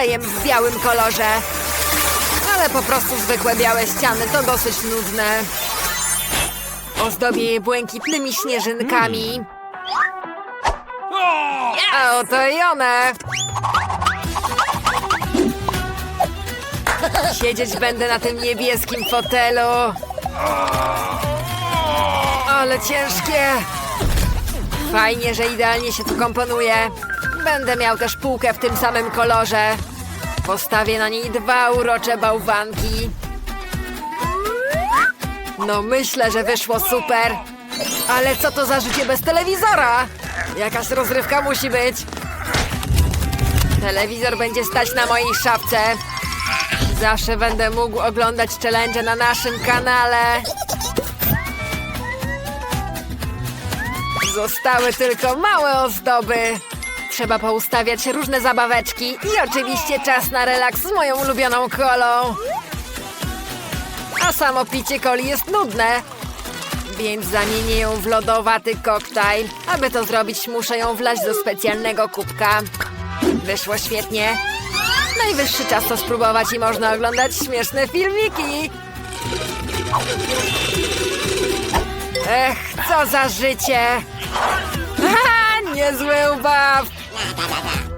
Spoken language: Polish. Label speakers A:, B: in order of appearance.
A: sprayem w białym kolorze. Ale po prostu zwykłe białe ściany to dosyć nudne. Ozdobię je błękitnymi śnieżynkami. A oto i one. Siedzieć będę na tym niebieskim fotelu. Ale ciężkie. Fajnie, że idealnie się tu komponuje. Będę miał też półkę w tym samym kolorze. Postawię na niej dwa urocze bałwanki. No myślę, że wyszło super. Ale co to za życie bez telewizora? Jakaś rozrywka musi być. Telewizor będzie stać na mojej szafce. Zawsze będę mógł oglądać challenge na naszym kanale. Zostały tylko małe ozdoby. Trzeba poustawiać różne zabaweczki i oczywiście czas na relaks z moją ulubioną kolą. A samo picie coli jest nudne, więc zamienię ją w lodowaty koktajl. Aby to zrobić, muszę ją wlać do specjalnego kubka. Wyszło świetnie. Najwyższy czas to spróbować i można oglądać śmieszne filmiki. Ech, co za życie! Niezły ubaw! 嘎嘎嘎